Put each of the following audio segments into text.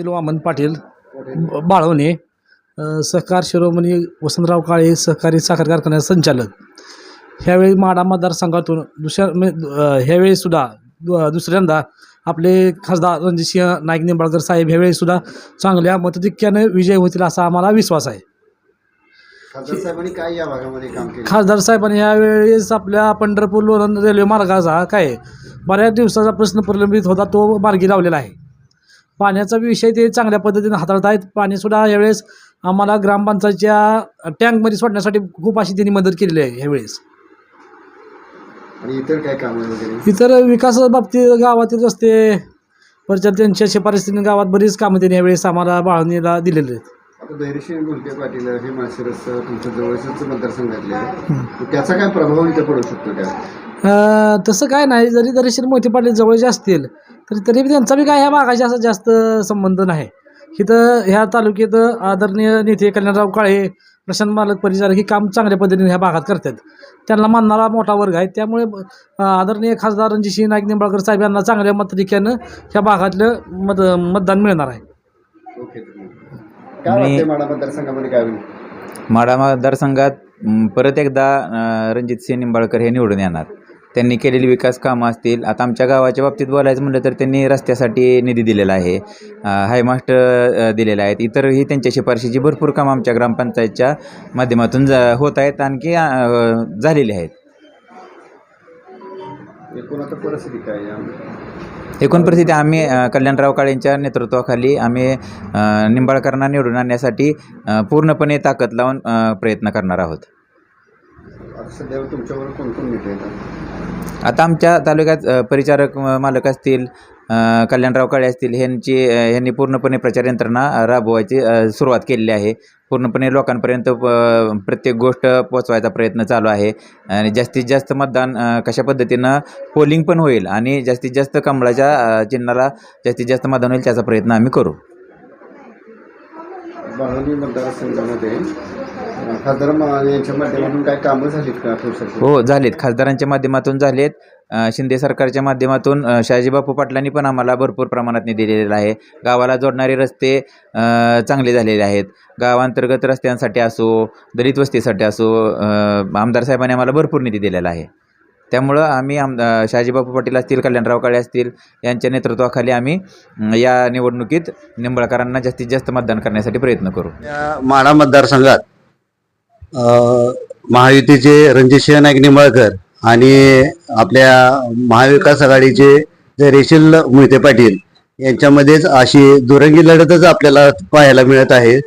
अनिल वामन पाटील बाळवणे सहकार शिरोमणी वसंतराव काळे सहकारी साखर कारखान्याचे संचालक. ह्यावेळी माडा मतदारसंघातून दुसऱ्या म्हणजे, अ, ह्यावेळी सुद्धा दु- दुसऱ्यांदा आपले खासदार रणजितसिंह नाईक निंबाळकर साहेब ह्यावेळी सुद्धा चांगल्या मतधिक्याने विजय होतील असा आम्हाला विश्वास आहे. खासदार साहेबांनी यावेळेस आपल्या पंढरपूर लोणंद रेल्वे मार्गाचा काय बऱ्याच दिवसाचा प्रश्न प्रलंबित होता तो मार्गी लावलेला आहे. पाण्याचा विषय ते चांगल्या पद्धतीने हाताळत आहेत पाणीसुद्धा यावेळेस आम्हाला ग्रामपंचायतच्या टँकमध्ये सोडण्यासाठी खूप अशी त्यांनी मदत केलेली आहे यावेळेस आणि इतर काय कामं वगैरे? इतर विकास बाबतीत गावातील रस्ते परत त्यांच्या शिफारसीने गावात बरीच कामं त्यांनी यावेळेस आम्हाला बाळणीला दिलेली आहेत. धैर्यशील पाटील हे माळशिरस तुमच्या मतदारसंघातले आहे. त्याचा काय प्रभाव इथे पडू शकतो त्या अ, तसं काय नाही. जरी दरेशीर मोहिते पाटील जवळचे असतील तरी तरी त्यांचा बी काय ह्या भागाशी असा जास्त संबंध नाही. इथं ह्या तालुक्यात आदरणीय नेते कल्याणराव काळे प्रशांत मालक परिचारक ही काम चांगल्या पद्धतीने ह्या भागात करतात. त्यांना मानणारा मोठा वर्ग आहे. त्यामुळे अ, आदरणीय खासदार रणजितसिंह नाईक निंबाळकर साहेब यांना चांगल्या मताधिक्यानं ह्या भागातलं मत मतदान मिळणार आहे. काय माडा मतदारसंघामध्ये काय होईल? माढा मतदारसंघात परत एकदा रणजित सिंह निंबाळकर हे निवडून येणार. त्यांनी केलेली विकास कामं असतील. आता आमच्या गावाच्या बाबतीत बोलायचं म्हटलं तर त्यांनी रस्त्यासाठी निधी दिलेला आहे. हायमास्ट दिलेले आहेत. इतरही त्यांच्या शिफारशीची भरपूर कामं आमच्या ग्रामपंचायतच्या माध्यमातून जा होत आहेत. आणखी झालेली आहेत. एकूण आता परिस्थिती काय आहे? यामध्ये? एकूण परिस्थिती आम्ही कल्याणराव काळेंच्या नेतृत्वाखाली आम्ही निंबाळकरांना निवडून आणण्यासाठी पूर्णपणे ताकद लावून प्रयत्न करणार आहोत. आता सध्या तुमच्यावर कोण कोण नेते आहेत? आता आमच्या तालुक्यात परिचारक मालक असतील कल्याणराव काळे असतील ह्यांची ह्यांनी पूर्णपणे प्रचार यंत्रणा राबवायची सुरुवात केलेली आहे. पूर्णपणे लोकांपर्यंत प्रत्येक गोष्ट पोचवायचा प्रयत्न चालू आहे. आणि जास्तीत जास्त मतदान कशा पद्धतीनं पोलिंग पण होईल आणि जास्तीत जास्त कमळाच्या चिन्हाला जास्तीत जास्त मतदान होईल त्याचा प्रयत्न आम्ही करू. बाहुली मतदारसंघामध्ये खासदार मा- यांच्या माध्यमातून काय कामं झालीत का हो झालेत. खासदारांच्या माध्यमातून झालेत. अ, शिंदे सरकारच्या माध्यमातून अ, शहाजीबापू पाटलांनी पण आम्हाला भरपूर प्रमाणात निधी दिलेला आहे. गावाला जोडणारे रस्ते अ, चांगले झालेले आहेत. गावांतर्गत रस्त्यांसाठी असो दलित वस्तीसाठी असो अ, आमदार साहेबांनी आम्हाला भरपूर निधी दिलेला आहे. त्यामुळं आम्ही आम अ, शहाजीबापू पाटील असतील कल्याणराव काळे असतील यांच्या नेतृत्वाखाली आम्ही या निवडणुकीत निंबाळकरांना जास्तीत जास्त मतदान करण्यासाठी प्रयत्न करू. या माढा मतदारसंघात महायुतीचे रणजितसिंह नाईक निंबाळकर आणि आपल्या महाविकास आघाडीचे रेशील मोहिते पाटील यांच्यामध्येच अशी दुरंगी लढतच आपल्याला पाहायला मिळत आहे.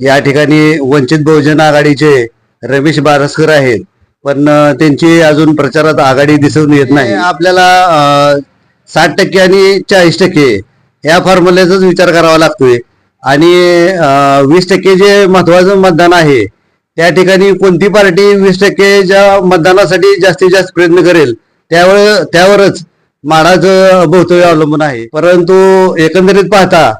या ठिकाणी वंचित बहुजन आघाडीचे रमेश बारसकर आहेत पण त्यांची अजून प्रचारात आघाडी दिसून येत नाही. आपल्याला साठ टक्के आणि चाळीस टक्के या फॉर्म्युल्याचाच विचार करावा लागतोय. आणि वीस टक्के जे महत्वाचं मतदान आहे त्या ठिकाणी कोणती पार्टी वीस टक्केच्या मतदानासाठी जास्तीत जास्त प्रयत्न करेल त्यावर त्यावरच माडाचं भवितव्य अवलंबून आहे. परंतु एकंदरीत पाहता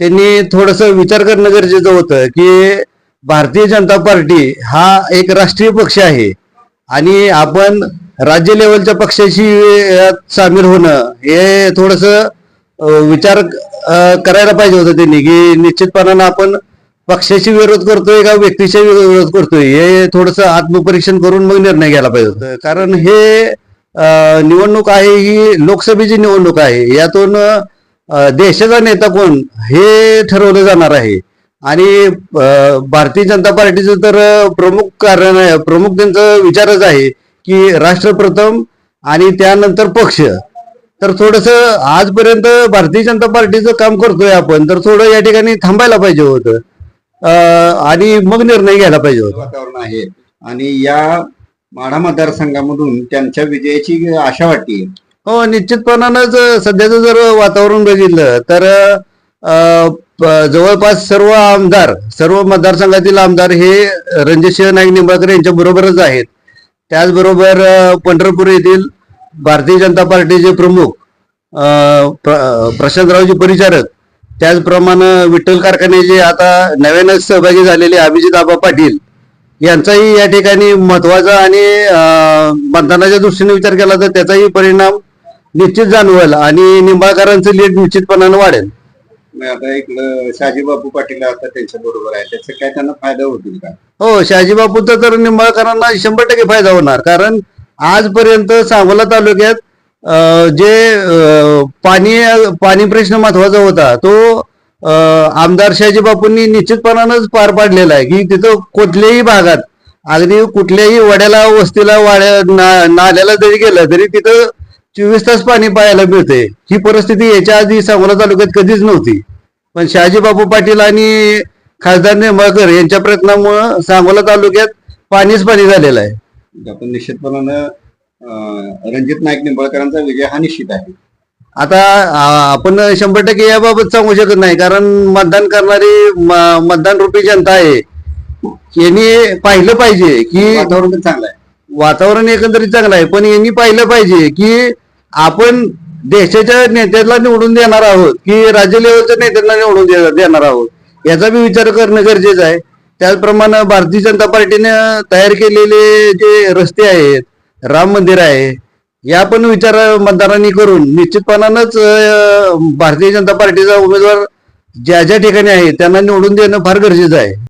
त्यांनी थोडस विचार करणं गरजेचं होतं की भारतीय जनता पार्टी हा एक राष्ट्रीय पक्ष आहे. आणि आपण राज्य लेवलच्या पक्षाशी यात सामील होणं हे थोडस विचार करायला पाहिजे होतं त्यांनी की निश्चितपणानं आपण पक्षाशी विरोध करतोय का व्यक्तीशी विरोध करतोय हे थोडस आत्मपरीक्षण करून मग निर्णय घ्यायला पाहिजे होतं. कारण हे निवडणूक आहे ही लोकसभेची निवडणूक आहे यातून देशाचा नेता कोण हे ठरवलं जाणार आहे. आणि भारतीय जनता पार्टीचं तर प्रमुख कारण आहे प्रमुख त्यांचं विचारच आहे की राष्ट्र प्रथम आणि त्यानंतर पक्ष. तर थोडस आजपर्यंत भारतीय जनता पार्टीचं काम करतोय आपण तर थोडं या ठिकाणी थांबायला पाहिजे होतं. आणि मग निर्णय घ्यायला पाहिजे होता. वातावरण आहे. आणि या माढा मतदारसंघामधून त्यांच्या विजयाची आशा वाटते. हो निश्चितपणानं जर सध्याचं जर वातावरण बघितलं तर जवळपास सर्व आमदार सर्व मतदारसंघातील आमदार हे रणजितसिंह नाईक निंबाळकर यांच्या बरोबरच आहेत. त्याचबरोबर पंढरपूर येथील भारतीय जनता पार्टीचे प्रमुख प्र- प्रशांतरावजी परिचारक त्याचप्रमाणे विठ्ठल कारखान्याचे आता नव्यानं सहभागी झालेले अभिजित आबा पाटील यांचाही या ठिकाणी महत्त्वाचा आणि मतदानाच्या दृष्टीने विचार केला तर त्याचाही परिणाम निश्चित जाणवेल आणि निंबाळकरांचं लीड निश्चितपणानं वाढेल. आता इकडं शहाजीबापू पाटील आता त्यांच्या बरोबर आहे त्याचा काय त्यांना फायदा होतील का? हो शाजीबापूचा तर निंबाळकरांना शंभर टक्के फायदा होणार. कारण आजपर्यंत सांगोला तालुक्यात अं, जे अं, पाणी पाणी प्रश्न महत्त्वाचा होता तो अं, आमदार शहाजी बापूंनी निश्चितपणानंच पार पाडलेला आहे. की तिथं कुठल्याही भागात अगदी कुठल्याही वड्याला वस्तीला वाड्या ना- नाल्याला जरी गेलं तरी तिथं चोवीस तास पाणी पाहायला मिळते ही परिस्थिती याच्या आधी सांगोला तालुक्यात कधीच नव्हती. पण शहाजी बापू पाटील आणि खासदार निंबाळकर यांच्या प्रयत्नामुळं सांगोला तालुक्यात पाणीच पाणी झालेलं आहे. आपण निश्चितपणानं रणजित नाईक निंबाळकरांचा विजय हा निश्चित आहे. आता आपण शंभर टक्के याबाबत सांगू शकत नाही कारण मतदान करणारी मतदान रूपी जनता आहे. यांनी पाहिलं पाहिजे की वातावरण चांगलं आहे. वातावरण एकंदरीत चांगलं आहे पण यांनी पाहिलं पाहिजे की आपण देशाच्या नेत्याला निवडून देणार आहोत की राज्य लेवलच्या नेत्यांना निवडून दे- देणार आहोत? याचा बी विचार करणं गरजेचं आहे. त्याचप्रमाणे भारतीय जनता पार्टीने तयार केलेले जे रस्ते आहेत राम मंदिर आहे या पण विचार मतदारांनी करून निश्चितपणानंच भारतीय जनता पार्टीचा उमेदवार ज्या ज्या ठिकाणी आहे त्यांना निवडून देणं फार गरजेचं आहे.